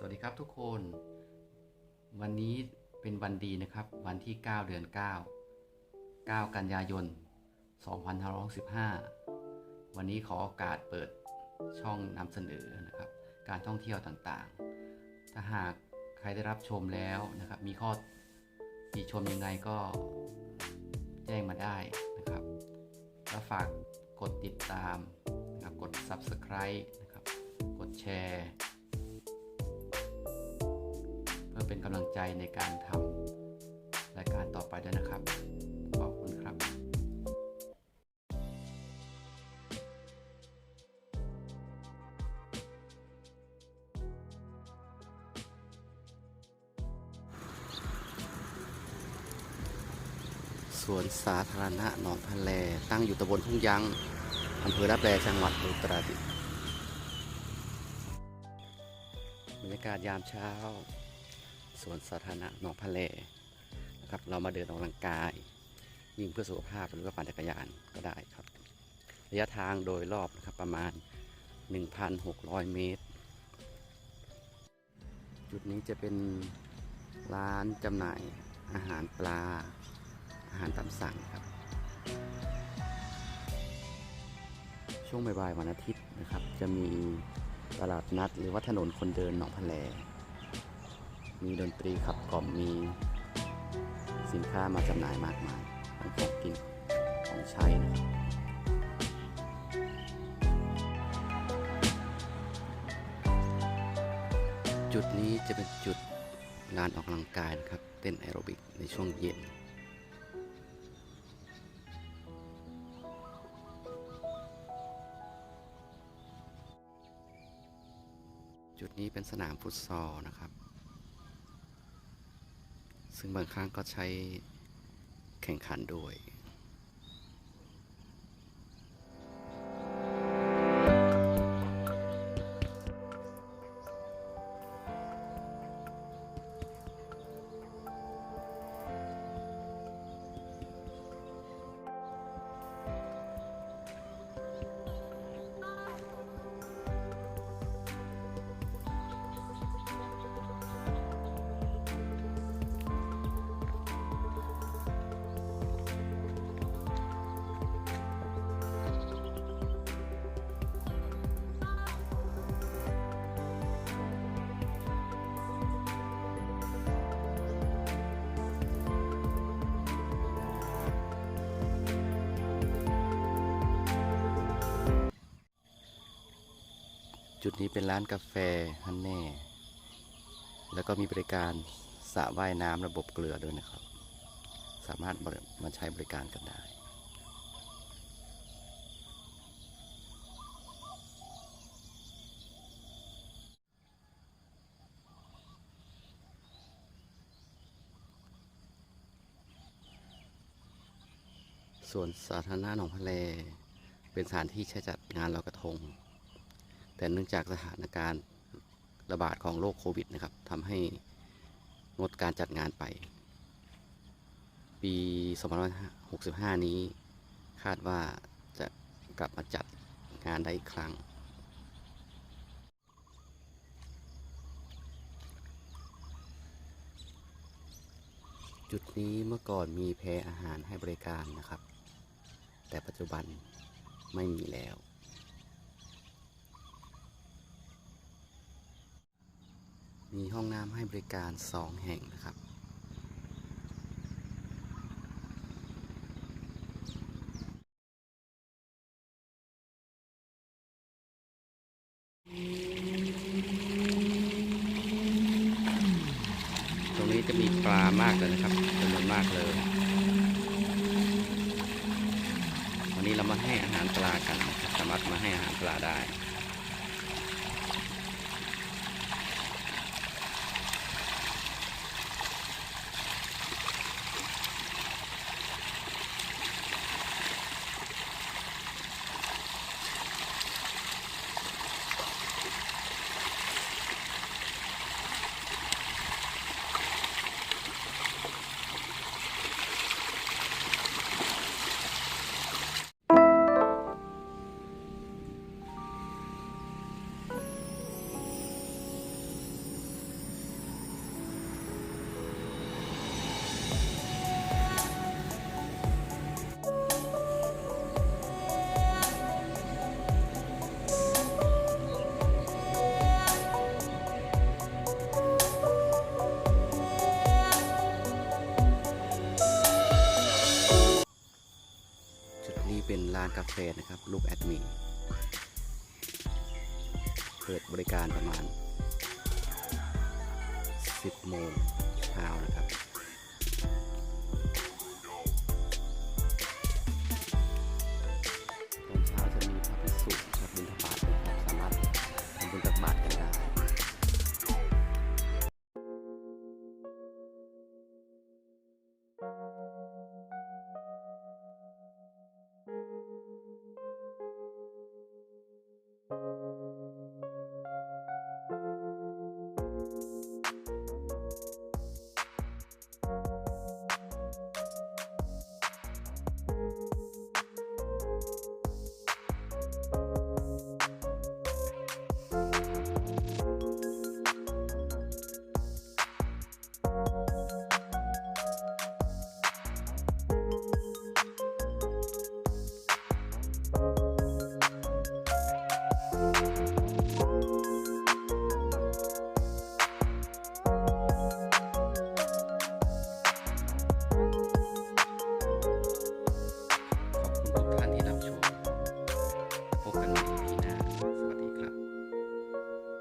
สวัสดีครับทุกคน วันนี้เป็นวันดีนะครับ วันที่ 9 เดือน 9 9 กันยายน 2565 วันนี้ขอโอกาสเปิดช่องนำเสนอนะครับ การท่องเที่ยวต่างๆ ถ้าหากใครได้รับชมแล้วนะครับ มีข้อติชมยังไงก็แจ้งมาได้นะครับ แล้วฝากกดติดตามนะครับกด Subscribe นะครับ กดแชร์ พื่อเป็นกำลังใจในการทำรายการต่อไปด้วยนะครับ ขอบคุณครับสวนสาธารณะหนองทะเลตั้งอยู่ตำบลทุ่งยังอำเภอรับแลจังหวัดอุตรดิตถ์บรรยากาศยามเช้า วนสาธารณะหนองทะเลนะครับ เรามาเดินออกกำลังกาย วิ่งเพื่อสุขภาพหรือว่าปั่นจักรยานก็ได้ครับ ระยะทางโดยรอบนะครับประมาณ 1,600 เมตร จุดนี้จะเป็นร้านจำหน่ายอาหารปลา อาหารตามสั่งครับ ช่วงบ่ายๆวันอาทิตย์นะครับ จะมีตลาดนัดหรือว่าถนนคนเดินหนองพะแล มีดนตรีขับกล่อมมีสินค้ามาจำหน่ายมากมายทั้งของกินของใช้นะครับจุดนี้จะเป็นจุดลานออกกำลังกายนะครับ เต้นแอโรบิกในช่วงเย็นจุดนี้เป็นสนามฟุตซอลนะครับ ซึ่งบางครั้งก็ใช้แข่งขันด้วย จุดนี้เป็นร้านกาแฟฮันแน่ แล้วก็มีบริการสระว่ายน้ำระบบเกลือด้วยนะครับ สามารถมาใช้บริการกันได้ส่วนสาธารณะหนองพะเล เป็นสถานที่ใช้จัดงานลอยกระทง แต่เนื่องจากสถานการณ์ระบาดของโรคโควิดนะครับทำให้งดการจัดงานไป ปี2565 นี้คาดว่าจะกลับมาจัดงานได้อีกครั้ง จุดนี้เมื่อก่อนมีแพอาหารให้บริการนะครับ แต่ปัจจุบันไม่มีแล้ว มีห้องน้ำให้บริการสองแห่งนะครับ ตรงนี้จะมีปลามากเลยนะครับจำนวนมากเลย วันนี้เรามาให้อาหารปลากัน สามารถมาให้อาหารปลาได้านกาแฟนะครับลูกแอดมินเปิดบริการประมาณ 10 โมงเช้านะครับ